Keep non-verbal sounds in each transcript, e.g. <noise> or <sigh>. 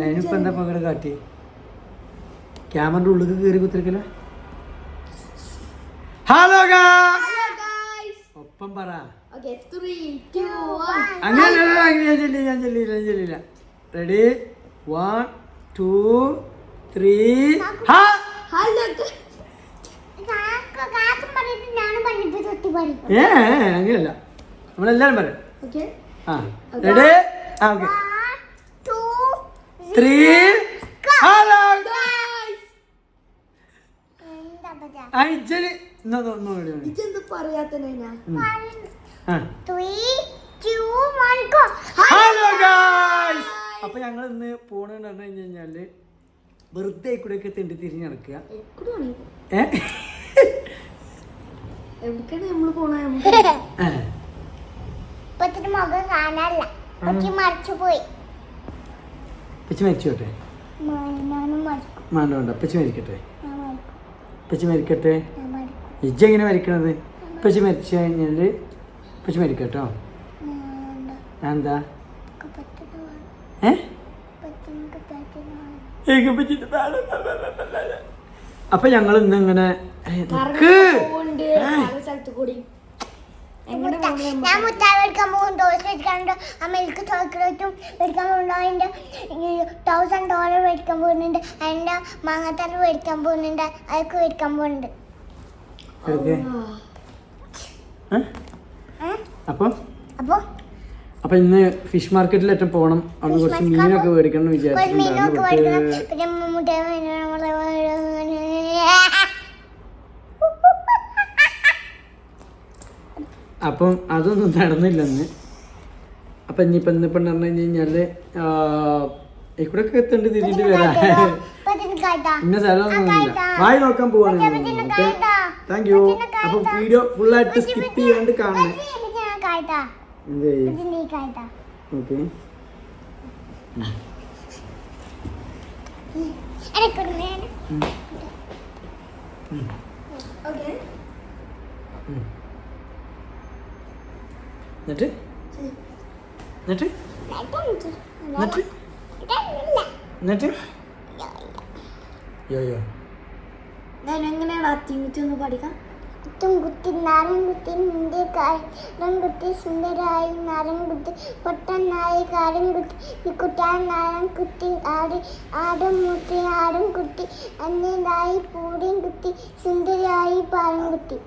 ഞാനിപ്പോ എന്താ കാട്ടി ക്യാമറയുടെ ഉള്ളിൽ കയറി കുത്തിരിക്കല? ഹലോ ഒപ്പം പറ. ഞാൻ ചെല്ലില്ല ഞാൻ ചെല്ലില്ല ഞാൻ ചെല്ലില്ല റെഡി വൺ ടു ത്രീ ഹാ ഹലോ ഞാനും പറഞ്ഞിട്ട് തൊട്ടി പറയും. ഏ ഏ, അങ്ങനെയല്ല. നമ്മളെല്ലാരും പറയാം. ഓക്കെ ആ. റെഡി ആ ഓക്കെ ടു ത്രീ ഹലോ അയച്ചൽ ഇതെന്ത് പറയാത്തന്നെ ഞാൻ? ഹലോ ഗായ്സ് അപ്പൊ ഞങ്ങൾ ഇന്ന് പോണെന്ന് പറഞ്ഞു കഴിഞ്ഞ് കഴിഞ്ഞാൽ വെറുതെ കൂടെയൊക്കെ തിണ്ടി തിരിഞ്ഞ് നടക്കുക. ഏഹ് എവിടേക്കാണ് നമ്മൾ പോണേ? <laughs> മുഖം കാണാനല്ല. പക്ഷെ മറിച്ചു പോയി. പച്ചി മരിച്ചോട്ടെ? ഞാനും മറിക്കും വേണ്ട വേണ്ട പച്ചി മരിക്കട്ടെ? ഞാൻ മറിക്കും മരിക്കട്ടെ? ഇജ്ജ എങ്ങനെ മരിക്കണത്? പച്ചി മരിച്ചു കഴിഞ്ഞാൽ പച്ചി മരിക്കട്ടോ? എന്താ ഏ. അപ്പൊ ഞങ്ങൾ ഇന്ന് ഞാൻ മുട്ടായി മേടിക്കാൻ പോകും ദോശ മേടിക്കാനുണ്ട് ആ മിൽക്ക് ചോക്ലേറ്റും മേടിക്കാൻ പോകുന്നുണ്ട്. അതിന്റെ തൗസൻഡ് ഡോളർ മേടിക്കാൻ പോകുന്നുണ്ട്. അതിന്റെ മാങ്ങത്തറ മേടിക്കാൻ പോകുന്നുണ്ട്. അതൊക്കെ മേടിക്കാൻ പോകുന്നുണ്ട്? അപ്പൊ? അപ്പോൾ അപ്പൊ ഇന്ന് ഫിഷ് മാർക്കറ്റിൽ ഏറ്റവും പോകണം അവിടെ കുറച്ച് മീനൊക്കെ മേടിക്കണം വിചാരിച്ചിട്ടുണ്ടായിരുന്നു പിന്നെ മുട്ടായി മേടിക്കണം അപ്പം അതൊന്നും നടന്നില്ലെന്ന്. അപ്പം ഇനിയിപ്പം ഇന്നിപ്പം പറഞ്ഞു കഴിഞ്ഞ് കഴിഞ്ഞാൽ ഇവിടെ ഒക്കെ എത്തേണ്ടി തിരിഞ്ഞിട്ട് വരാം <laughs> ഇന്ന സ്ഥലമൊന്നുമില്ല വായി നോക്കാൻ പോവാണ് ഓക്കെ. താങ്ക് യു അപ്പം വീഡിയോ ഫുള്ളായിട്ട് സ്കിപ്പ് ചെയ്യാണ്ട് കാണണം. എന്ത് ഓക്കെ. എനിക്കൊരു നേരം ഓക്കെ എന്നിട്ട്? എന്നിട്ട്? എന്നിട്ട്? എന്നിട്ട്? യോ യോ. ഞാൻ എങ്ങനെയാണ് അത്തിങ്ങിച്ച് ഒന്ന് പഠിക്കാം? കുത്തും കുത്തി നാരം കുത്തി നിന്റെ കുത്തി സുന്ദരായി നാരം കുത്തി പൊട്ടനായി കാരം കുത്തി ഈ കുട്ടാൻ നാരം കുത്തി ആടി ആടും മുത്തി ആടും കുത്തി അന്നേതായി പൂടിയും കുത്തി സുന്ദരായി കുത്തി.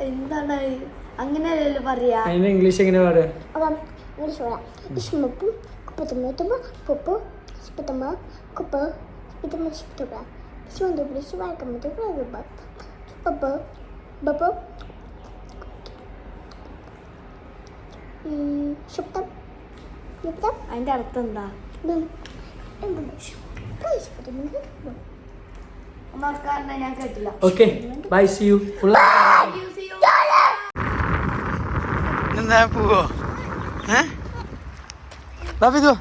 എന്താണ് അങ്ങനെയല്ലല്ലോ പറയാ. അതിന് ഇംഗ്ലീഷ് എങ്ങനെ പറയാ അപ്പം ഇംഗ്ലീഷ് പറയാം ഇഷ്മപ്പും കുപ്പത്തുമ്പത്തുമ്പോ പൊപ്പ് സ്പത്തമ്പ കുപ്പ സ്പിത്തമ്പ സ്പിത്തമ്പ സ്മന്തുമ്പി സ്വാക്കമ്പത്തുമ്പ പപ്പ് ബപ്പ് ശുപ്തം യുക്തം അതിന്റെ അർത്ഥം എന്താ? ഞാൻ കേട്ടില്ല. Okay bye see you full എന്താ പോവോ? ഏതോ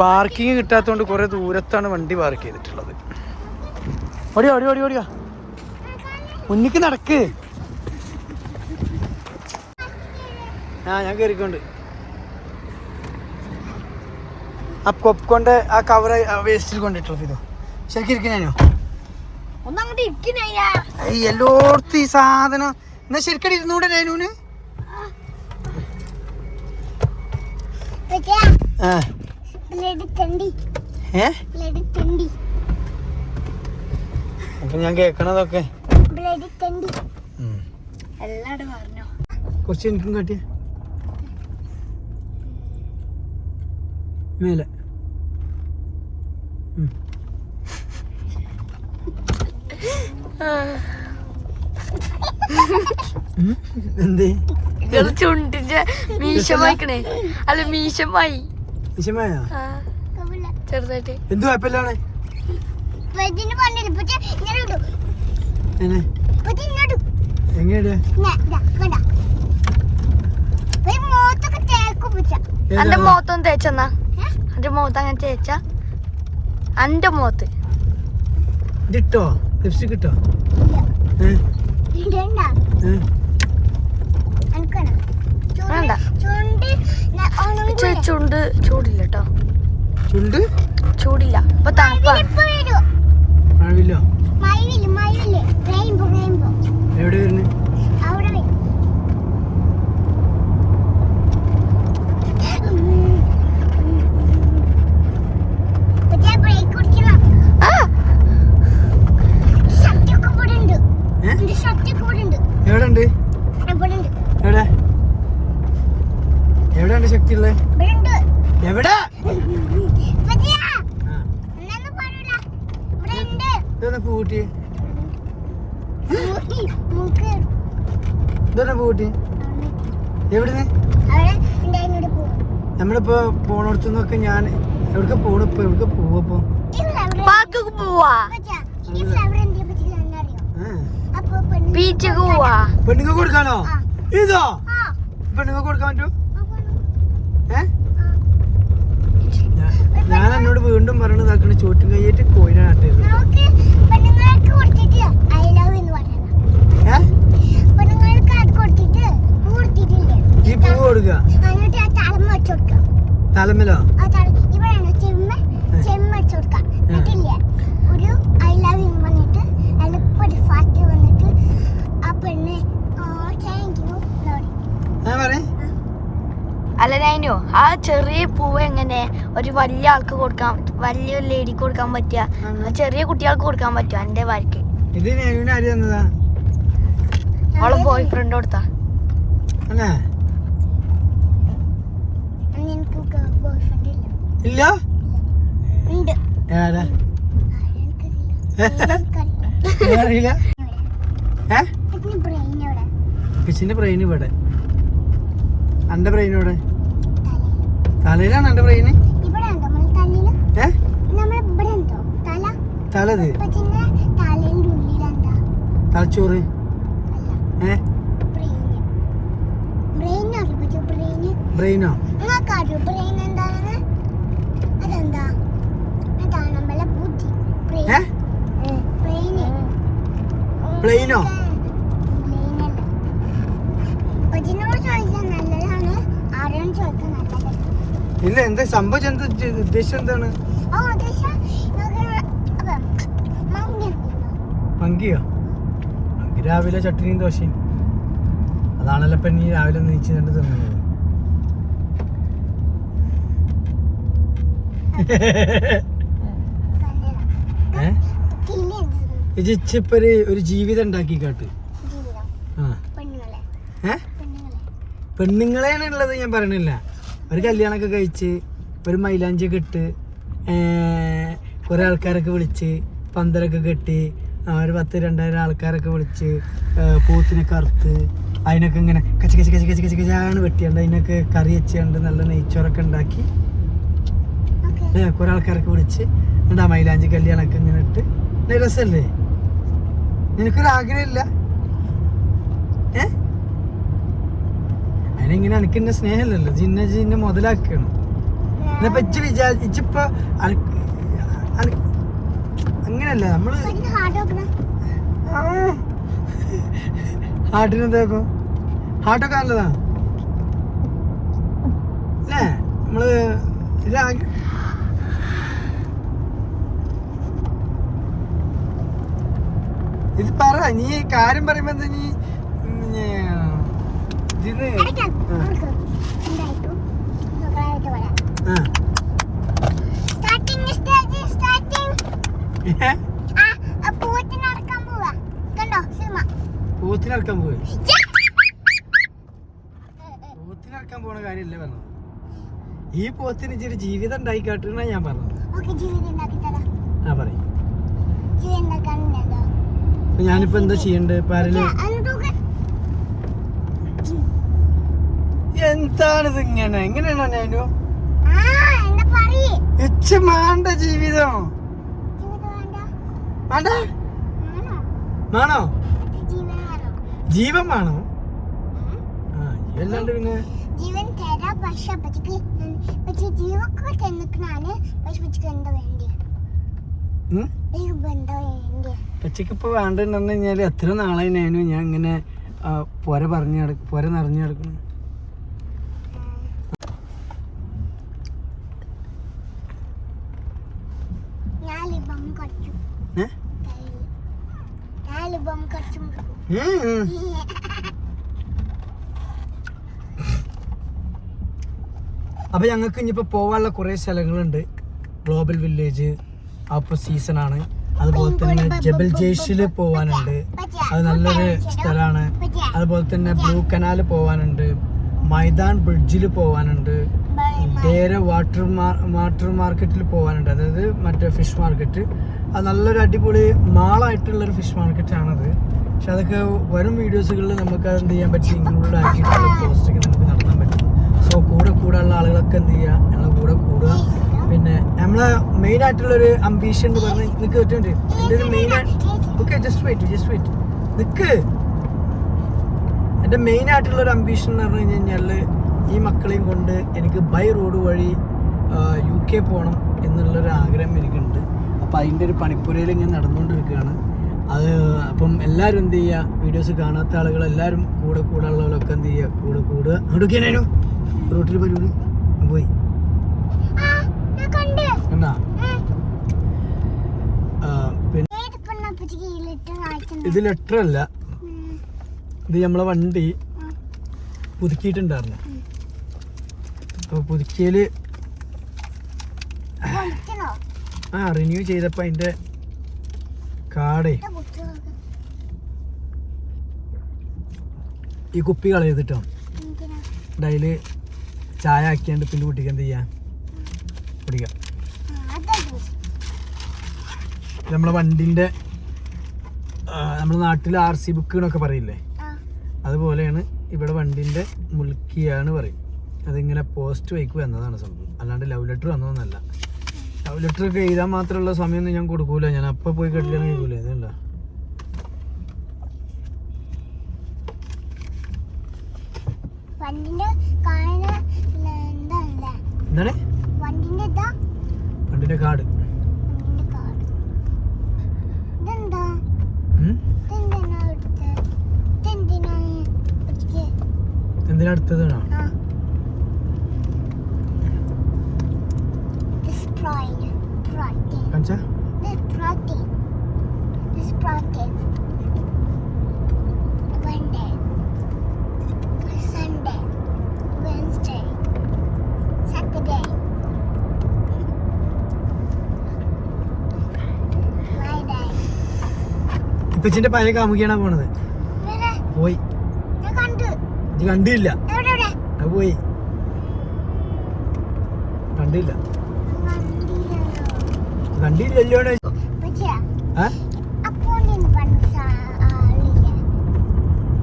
പാർക്കിംഗ് കിട്ടാത്തതുകൊണ്ട് കുറേ ദൂരത്താണ് വണ്ടി പാർക്ക് ചെയ്തിട്ടുള്ളത്. ഓടിയോ ഓടി ഓടി ഓടിയോ. മുന്നിക്ക് നടക്ക്. ആ ഞാൻ കയറിക്കൊണ്ട് ആ കൊപ്കൊണ്ട് ആ കവർ വേസ്റ്റിൽ കൊണ്ടിട്ടുള്ളത് ഇതോ ശരിക്കും ഇരിക്കണേനോ ഒന്നങ്ങോട്ട് ഇരിക്കുന്നേ ഏയ് എല്ലായിടത്തും ഈ സാധനം. എന്നാ ശരിക്കും ഇരുന്നൂടെ രേനൂന് അപ്പൊ ഞാൻ കേക്കണതൊക്കെ. കുറച്ച് എനിക്കും കാട്ടിയ. മേലെ. ഉം. എന്തേ? ചുണ്ടിന്റെ മീശമായിക്കണേ അല്ല മീശമായി കവിള ചെറുതായിട്ട്. എന്ത് കുഴപ്പമില്ലാണ് എന്റെ മുഖത്തൊന്ന് തേച്ചെന്നാ അന്റെ മുഖത്ത് അങ്ങനെ തേച്ച? അന്റെ മുഖത്ത്. ഇതിട്ടോ? ലിപ്സ്റ്റിക് ഇട്ടോ? ഏ ഇടണ്ട ഏ? എനിക്കണ വേണ്ട. ചുണ്ട് ചൂടില്ല കേട്ടോ ചുണ്ട്? ചൂടില്ല. ഇപ്പൊ തണുപ്പാണ് മഴവില്ലോ? മഴവില്ല റെയിൻബോ റെയിൻബോ എവിടെ വരുന്നത് നിന്നൊക്കെ ഞാൻ എവിടേക്ക് പോണു? ഇപ്പൊ എവിടേക്ക് പോവപ്പോ പാർക്ക് പോവാ. ബീച്ചിക്ക് കൊടുക്കാനോ. ഇതോ? ആ. പെണ്ണുങ്ങ കൊടുക്കാൻ പറ്റുമോ ഏ? ഞാൻ എന്നോട് വീണ്ടും പറയണതാക്കണ ചോട്ടും കൈയേറ്റ് കോയിനെ പെണ്ണുങ്ങൾക്ക് പെണ്ണുങ്ങൾക്ക് കൊടുത്തിട്ടില്ലേ ഈ പൂ കൊടുക്ക. തലമലോ? ഒരു ഐ ലവ് യു വന്നിട്ട് ആ പെണ്ണ് അല്ല നൈനു ആ ചെറിയ പൂവ് എങ്ങനെ ഒരു വലിയ ആൾക്ക് കൊടുക്കാൻ വലിയ ലേഡിക്ക് കൊടുക്കാൻ പറ്റുക? ചെറിയ കുട്ടികൾക്ക് കൊടുക്കാൻ പറ്റുക എന്റെ വാരിക്ക് ഇത് നെവിന് ആര് തന്നതാ? അവളെ ബോയ് ഫ്രണ്ട് കൊടുത്താ. അല്ലേ എനിക്ക് ബോയ് ഫ്രണ്ട് ഇല്ല? എനിക്കറിയില്ല <laughs> അറിയില്ല ഏ? ബ്രെയിൻ കിച്ചിന്റെ ബ്രെയിൻ ഇവിടെ. അന്റെ ബ്രെയിൻ ഇവിടെ തലയിലാണ് അന്റെ ബ്രെയിൻ തലത് തലച്ചോറ്? നമ്മൾ തലയിൽ ഏ നമ്മൾ ഇവിടെ ഉണ്ടോ തല തലത് പച്ചിന്റെ തലേന്റെ ഉള്ളിലെന്താ തലച്ചോറ് അല്ല ഏ ബ്രെയിൻ ബ്രെയിൻ അറിയോ പറ്റി ബ്രെയിൻ ബ്രെയിനോ നിങ്ങൾക്ക് അറിയോ ബ്രെയിൻ എന്താണെന്ന് അതെന്താ അതാണ് നമ്മളെ ബുദ്ധി ബ്രെയിൻ ഏ? പ്ലെയിനോ ഇല്ല എന്താ സംഭവം? എന്താ ഉദ്ദ- ഉദ്ദേശം എന്താണ്? മങ്കിയോ മങ്കി രാവിലെ ചട്ടിനിയും ദോശയും. അതാണല്ലോ ഇപ്പൊ നീ രാവിലെ നീച്ച് കണ്ട് തിന്നുന്നത്. കല്ലട <laughs> ഏ കിളി ഇച്ചിപ്പൊ ഒരു ജീവിതം ഉണ്ടാക്കി കാട്ട്. ആ. പെണ്ണുങ്ങളെ. ഏ? പെണ്ണുങ്ങളെ പെണ്ണുങ്ങളെയാണ് ഉള്ളത് ഞാൻ പറയണില്ല. ഒരു കല്യാണമൊക്കെ കഴിച്ച് ഒരു മൈലാഞ്ചിയൊക്കെ ഇട്ട് കുറേ ആൾക്കാരൊക്കെ വിളിച്ച് പന്തലൊക്കെ കെട്ടി ഒരു പത്ത് രണ്ടായിരം ആൾക്കാരൊക്കെ വിളിച്ച് പൂത്തിനെ കറുത്ത് അതിനൊക്കെ ഇങ്ങനെ കച്ച കച്ച കച്ച കച്ച കച്ച കച്ചാണ് വെട്ടിയുണ്ട് അതിനൊക്കെ കറി വെച്ചുകൊണ്ട് നല്ല നെയ്ച്ചോറൊക്കെ ഉണ്ടാക്കി കുറേ ആൾക്കാരൊക്കെ വിളിച്ച് എന്താ മൈലാഞ്ചി കല്യാണമൊക്കെ ഇങ്ങനെ ഇട്ട്. നല്ല രസമല്ലേ? നിനക്കൊരു ആഗ്രഹമില്ല ഏ? അതിനെങ്ങനെ എനിക്ക് എന്നെ സ്നേഹമല്ലല്ലോ. ജിന്നെ ജിന്നെ മുതലാക്കണം എന്നിപ്പോ ഇച്ച് വിചാരിച്ച ഇച്ചിപ്പോ അങ്ങനല്ല നമ്മൾ ഹാർട്ടിന് എന്താ ഇപ്പൊ ഹാർട്ടൊക്കെ നല്ലതാ. അല്ലേ? നമ്മൾ ഒരു ഇത് പറ നീ കാര്യം പറയുമ്പോ എന്താ നീ ഇതിന് പൂത്തിനടക്കാൻ പോയി പോത്തിനറക്കാൻ പോണ കാര്യമല്ലേ പറഞ്ഞത്? ഈ പോത്തിന് ഇച്ചിരി ജീവിതം ഉണ്ടായി കാട്ടുന്ന ഞാൻ പറഞ്ഞത്. ആ പറയും. അപ്പൊ ഞാനിപ്പോ എന്താ ചെയ്യണ്ടേ? അതൊക്കെ എന്താണിത് ഇങ്ങനെ? എങ്ങനെയാണോ ഞാനു മാണ്ട ജീവിതം. വേണ്ട ആണോ ജീവൻ വേണോ ആ പിന്നെ? ജീവൻ തരാ പക്ഷെ പച്ചക്ക് പക്ഷെ ജീവൊക്കെ തന്നിക്കണാണ് പക്ഷെ പച്ചക്ക് എന്താ വേണ്ടി ഉച്ചക്കിപ്പോൾ വേണ്ടതെന്ന് പറഞ്ഞു കഴിഞ്ഞാൽ എത്ര നാളായി ഞാനും ഞാൻ ഇങ്ങനെ പുര പറഞ്ഞു കിടക്കും പുര നിറഞ്ഞു കിടക്കണം അപ്പൊ ഞങ്ങൾക്ക് ഇനിയിപ്പോ പോവാനുള്ള കുറെ സ്ഥലങ്ങളുണ്ട്. ഗ്ലോബൽ വില്ലേജ് അപ്പൊ സീസൺ ആണ്. അതുപോലെ തന്നെ ജബൽ ജയ്ഷിൽ പോവാനുണ്ട്. അത് നല്ലൊരു സ്ഥലമാണ്. അതുപോലെ തന്നെ ബ്ലൂ കനാൽ പോവാനുണ്ട്. മൈതാൻ ബ്രിഡ്ജിൽ പോവാനുണ്ട്. ദേര വാട്ടർ വാട്ടർ മാർക്കറ്റിൽ പോകാനുണ്ട് അതായത് മറ്റേ ഫിഷ് മാർക്കറ്റ്. അത് നല്ലൊരു അടിപൊളി മാളായിട്ടുള്ളൊരു ഫിഷ് മാർക്കറ്റ് ആണത് പക്ഷെ അതൊക്കെ വരും വീഡിയോസുകളിൽ നമുക്ക് അത് എന്ത് ചെയ്യാൻ പറ്റും? ഇൻക്ലൂഡ് ആക്കിയിട്ടുള്ള പോസ്റ്റൊക്കെ നമുക്ക് നടത്താൻ പറ്റും. സോ കൂടെ കൂടെ ഉള്ള ആളുകളൊക്കെ എന്ത് ചെയ്യുക? ഞങ്ങളുടെ കൂടെ കൂടുക. പിന്നെ നമ്മളെ മെയിൻ ആയിട്ടുള്ള ഒരു അംബീഷൻ എന്ന് പറഞ്ഞാൽ നിക്ക് പറ്റുന്നുണ്ട് എന്റെ ഒരു main okay just wait just wait നിൽക്ക് എന്റെ മെയിൻ ആയിട്ടുള്ള ഒരു അംബീഷൻ എന്ന് പറഞ്ഞു കഴിഞ്ഞാൽ ഈ മക്കളെയും കൊണ്ട് എനിക്ക് ബൈ റോഡ് വഴി യു കെ പോകണം എന്നുള്ളൊരു ആഗ്രഹം എനിക്കുണ്ട്. അപ്പോൾ അതിന്റെ ഒരു പണിപ്പുരയിൽ ഞാൻ നടന്നുകൊണ്ടിരിക്കുകയാണ് അത് അപ്പം എല്ലാവരും എന്ത് ചെയ്യുക വീഡിയോസ് കാണാത്ത ആളുകൾ എല്ലാവരും കൂടെ കൂടെ ഉള്ളവരൊക്കെ എന്ത് ചെയ്യുക കൂടെ കൂടുക. അടുക്കാനു റോട്ടിൽ പരിപാടി പോയി. എന്നാ? ഇത് ലെറ്റർ അല്ല. ഇത് നമ്മളെ വണ്ടി പുതുക്കിയിട്ടുണ്ടായിരുന്നു. അപ്പോൾ പുതുക്കിയൽ ആ റിന്യൂ ചെയ്തപ്പോൾ അതിന്റെ കാടേ ഈ കുപ്പി കളയതിട്ടോ ഡൈൽ ചായ ആക്കിയാണ്ട് പിന്നെ കുട്ടിക്ക് എന്ത് ചെയ്യാം? ജ്യൂസ്. നമ്മളെ വണ്ടിന്റെ നമ്മുടെ നാട്ടിൽ ആർ സി ബുക്ക് എന്നൊക്കെ പറയില്ലേ? അതുപോലെയാണ് ഇവിടെ വണ്ടിന്റെ മുൽക്കിയാണ് പറയും. അതിങ്ങനെ പോസ്റ്റ് വൈക്ക് വന്നതാണ് സംഭവം. അല്ലാണ്ട് ലവ് ലെറ്റർ വന്നതൊന്നല്ല. ലവ് ലെറ്റർ ഒക്കെ എഴുതാൻ മാത്രമുള്ള സമയമൊന്നും ഞാൻ കൊടുക്കൂല. ഞാൻ അപ്പം പോയി കെട്ടിയാണ് കേൾക്കൂല എന്താണല്ലേ എന്താണ്? വണ്ടിന്റെ കാട് എന്തിനാ അടുത്തതാണോ. കാണിച്ചാ This protein. This protein. Monday. Sunday. ഇപ്പച്ചിന്റെ പഴയ കാമുകിയാണ് പോണത്. പോയി. കണ്ടില്ല. പോയി. കണ്ടില്ല. കണ്ടില്ലല്ലോ.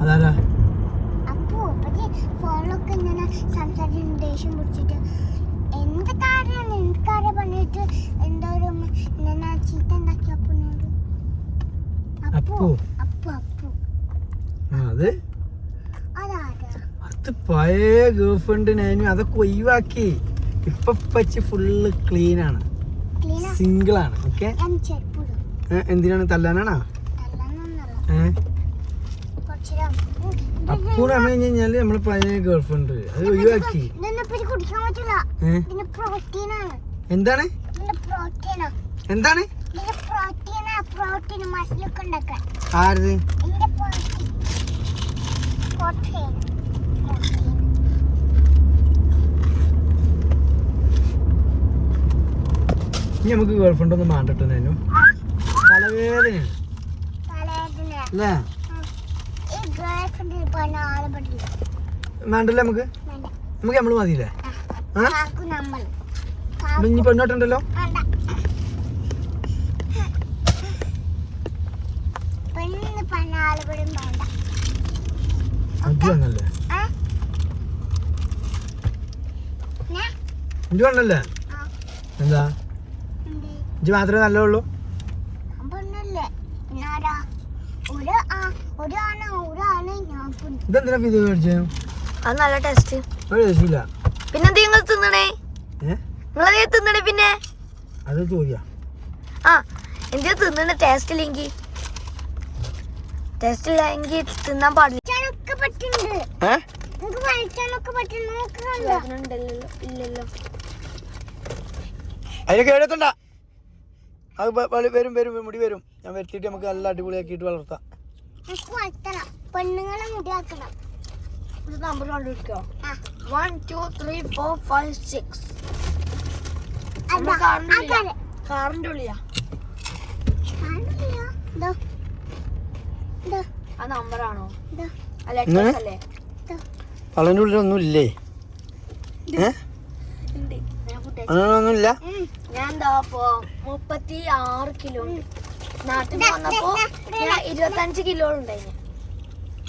അതാരാ? എന്ത് കാര്യമാണ്? എന്ത് കാര്യം പറഞ്ഞിട്ട് എന്തോ ഒരു ചീത്ത ഉണ്ടാക്കിയപ്പോ അപ്പു. അത്? അത് പഴയ ഗേൾഫ്രണ്ടിനു അതൊക്കെ ഒഴിവാക്കി. ഇപ്പൊ പച്ചി ഫുള്ള് ക്ലീൻ ആണ്. സിംഗിൾ ആണ് ഓക്കെ എന്തിനാണ് തല്ലാനാണോ? അല്ലെന്നൊന്നല്ല ഏഹ് കുറച്ചിടാം അപ്പൂ പറഞ്ഞു കഴിഞ്ഞാൽ നമ്മളെ പഴയ ഗേൾഫ്രണ്ട്. അത് ഒഴിവാക്കി. എന്താണ്? എന്താണ്? ആരത്? ഇനി നമുക്ക് ഗേൾഫ്രണ്ട് ഒന്നും മാണ്ടട്ടു തലവേദനയാണ്. തലേദിന അല്ലേ? ഗേൾ ഫ്രണ്ട് മാണ്ടല്ലേ നമുക്ക്? നമുക്ക് നമ്മൾ മതിയില്ലേ? ആ. ഇനി പെണ്ണോട്ടുണ്ടല്ലോ വേണ്ട ഇഞ്ചു വന്നല്ലേ ആ? എന്താ? ഇഞ്ചു മാത്രമേ ഇതെന്തിനാ ഇത് മേടിച്ചേ? അത് നല്ല ടേസ്റ്റ്. ഒരു രസമില്ല. പിന്നെന്താ നിങ്ങൾ തിന്നണേ? ഏ? നിങ്ങളതേ തിന്നണേ പിന്നെ? അത് തോന്നിയാ ആ എന്തിനാ തിന്നണ? ടേസ്റ്റ് ഇല്ലെങ്കിൽ ടേസ്റ്റ് ഇല്ലെങ്കിൽ തിന്നാൻ പാടില്ല. വലിച്ചാനൊക്കെ പറ്റുന്നുണ്ട്. ഏ? വലിച്ചാനൊക്കെ പറ്റും നോക്കുന്നുണ്ടോ? ഇല്ലല്ലോ. അതിന് കേടത്തണ്ട അത് വരും വരും മുടി വരും. ഞാൻ വരുത്തിയിട്ട് നമുക്ക് നല്ല അടിപൊളിയാക്കിയിട്ട് വളർത്താം. പെണ്ണുങ്ങളെ മുടി ആക്കണം ഇത് number കണ്ടുപിടിക്കോ one two three four five six കാറിന്റെ ഉള്ളിയാ ഇതോ ഇതോ. ആ നമ്പറാണോ അല്ല പള്ളന്റെ ഉള്ളിലൊന്നും ഇല്ലേ ഏ? ഞാൻ എന്താ മുപ്പത്തി ആറ് കിലോ ഉണ്ട്. നാട്ടിൽ വന്നപ്പോ ഞാൻ ഇരുപത്തഞ്ച് കിലോ ഉണ്ടായിന്.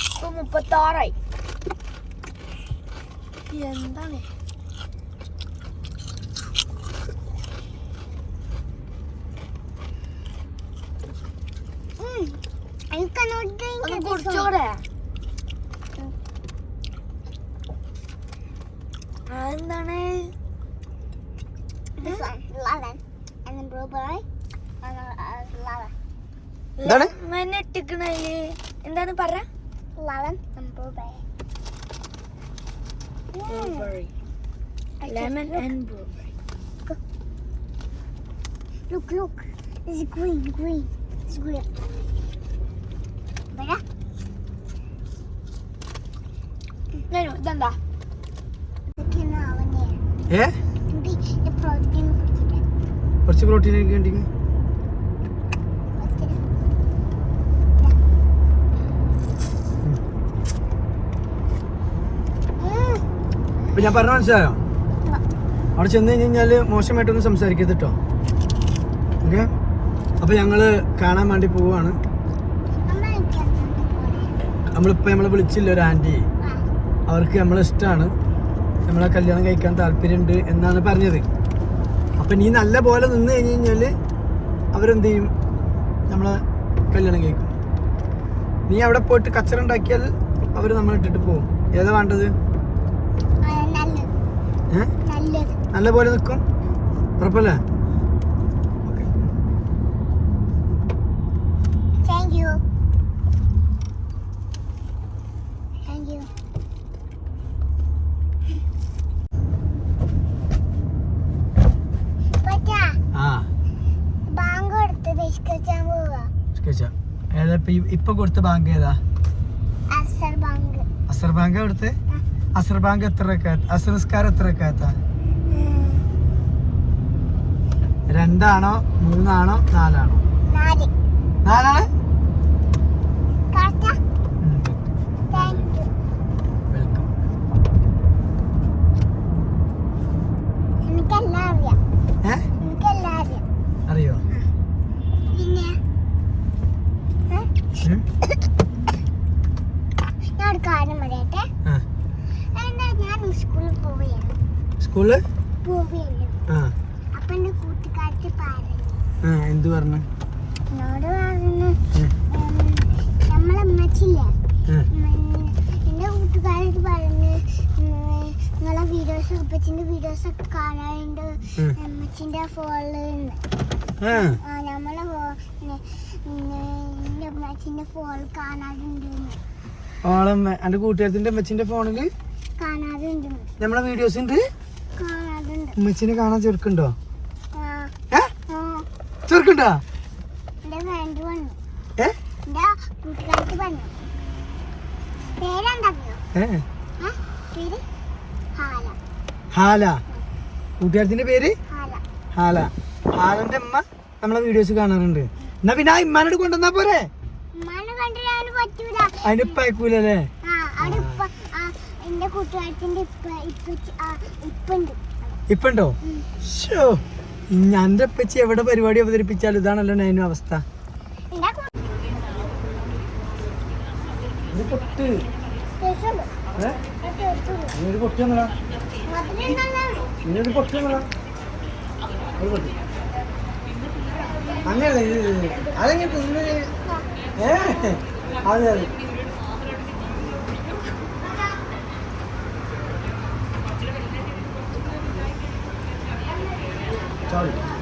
ഇപ്പൊ മുപ്പത്തി ആറായി എന്താണ് ഉം. എനിക്ക് അങ്ങോട്ട് ഒന്ന് എനിക്ക് കുടിച്ചോടെ എന്താണ് This one, lemon. And then blueberry. And then uh, lemon. എന്താണ്? എന്താണ് പറ Lemon and blueberry. Mm. Lemon and blueberry Look, look. It's green, green. It's green. Better? ഇതെന്താ. ഏ? കുറച്ച് പ്രോട്ടീൻ ഒക്കെ ഉണ്ടെങ്കിൽ. ഇപ്പൊ ഞാൻ പറഞ്ഞ മനസ്സിലായോ? അവിടെ ചെന്ന് കഴിഞ്ഞ് കഴിഞ്ഞാൽ മോശമായിട്ടൊന്നും സംസാരിക്കരുത് കേട്ടോ. ഓക്കെ? അപ്പൊ ഞങ്ങൾ കാണാൻ വേണ്ടി പോവാണ്. നമ്മളിപ്പോ നമ്മളെ വിളിച്ചില്ല ഒരു ആന്റി. അവർക്ക് നമ്മളെ ഇഷ്ടമാണ് നമ്മളെ കല്യാണം കഴിക്കാൻ താല്പര്യമുണ്ട് എന്നാണ് പറഞ്ഞത്. അപ്പം നീ നല്ല പോലെ നിന്ന് കഴിഞ്ഞ് കഴിഞ്ഞാൽ അവരെന്ത് ചെയ്യും? നമ്മളെ കല്യാണം കഴിക്കും. നീ അവിടെ പോയിട്ട് കച്ചറ ഉണ്ടാക്കിയാൽ അവർ നമ്മളെ ഇട്ടിട്ട് പോകും. ഏതാ വേണ്ടത്? നല്ല പോലെ നിൽക്കും ഉറപ്പല്ലേ okay Thank you. Thank you. പറ്റാ ആ ബാങ്ക് കൊടുത്ത് ബിസ്ക്കറ്റാൻ പോവുക സ്കെച്ചാ ഏതാ ഇപ്പൊ കൊടുത്ത ബാങ്ക് ഏതാ? അസർ ബാങ്ക്. കൊടുത്ത് അസർ ബാങ്ക് എത്ര അസർസ്കാരം അസർ നിസ്കാരം എത്ര രണ്ടാണോ മൂന്നാണോ നാലാണോ? നാല്. നാലാണ് കറക്റ്റാ താങ്ക് യു വെൽക്കം എനിക്കെല്ലാം അറിയാം ഏ എനിക്കെല്ലാം അറിയാം അറിയോ പിന്നെ ഏ? ഉം? ഞാൻ ഒരു കാര്യം പറയട്ടെ ആ എന്താ ഞാൻ സ്കൂളിൽ പോവുകയാണ് സ്കൂളിൽ പോവുകയാണ് ആ അപ്പൊ എന്റെ കൂട്ടുകാർക്ക് പറഞ്ഞു ആ എന്ത് പറഞ്ഞു എന്നോട് പറഞ്ഞു ഉം, ഉം, നമ്മളെ അമ്മച്ചില്ലേ ഉം. ഉം, എന്റെ കൂട്ടുകാരോട് പറഞ്ഞ് ഉം, പറഞ്ഞു വീഡിയോസ് ഉപ്പച്ചിന്റെ വീഡിയോസ് ഒക്കെ കാണാറുണ്ട്. ഉം. അമ്മച്ചിന്റെ ഫോണിൽ ആ നമ്മളെ അമ്മച്ചിന്റെ കാണാറുണ്ട്. ഓളമ്മ കാണാറുണ്ട്. നമ്മളെ വീഡിയോസ് ഉണ്ട് കാണാറുണ്ട്. അമ്മച്ചിനെ കാണാൻ ചെറുക്കുണ്ടോ? ചെറുക്കുണ്ടോ ഏ? ഹാല. കൂട്ടുകാരത്തിന്റെ പേര്? ഹാല. ഹാല. ഹാലന്റെ അമ്മ നമ്മളെ വീഡിയോസ് കാണാറുണ്ട്. എന്നാ പിന്നെ ആ ഇമ്മാനോട് കൊണ്ടുവന്നാ പോരെ? ഇപ്പ ആ, ഇപ്പുണ്ട്. എന്റെ അപ്പച്ചി എവിടെ പരിപാടി അവതരിപ്പിച്ചാലും ഇതാണല്ലോ നൈനും അവസ്ഥ. അങ്ങനെ അതെങ്ങനെ ഏ? അതെ അതെ. 家里。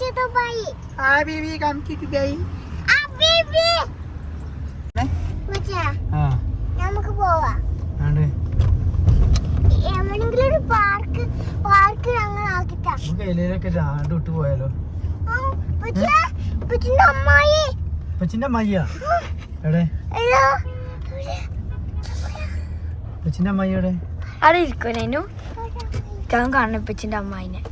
കാഴ്ച ദുബായി ആ come to Dubai. അബീബി മച്ചാ നമുക്ക് പോവാം എവിടെങ്കിലും ഒരു പാർക്ക് പാർക്ക് ഞങ്ങൾ ആക്കിട്ടാ വിട്ട് പോയാലോ അമ്മായി പച്ചിന്റെ അമ്മയ്യ എവിടെ പച്ചിന്റെ എവിടെ അവിടെ ഇരിക്കും ഞാൻ കാണുന്ന ഇപ്പച്ചിന്റെ അമ്മായിനെ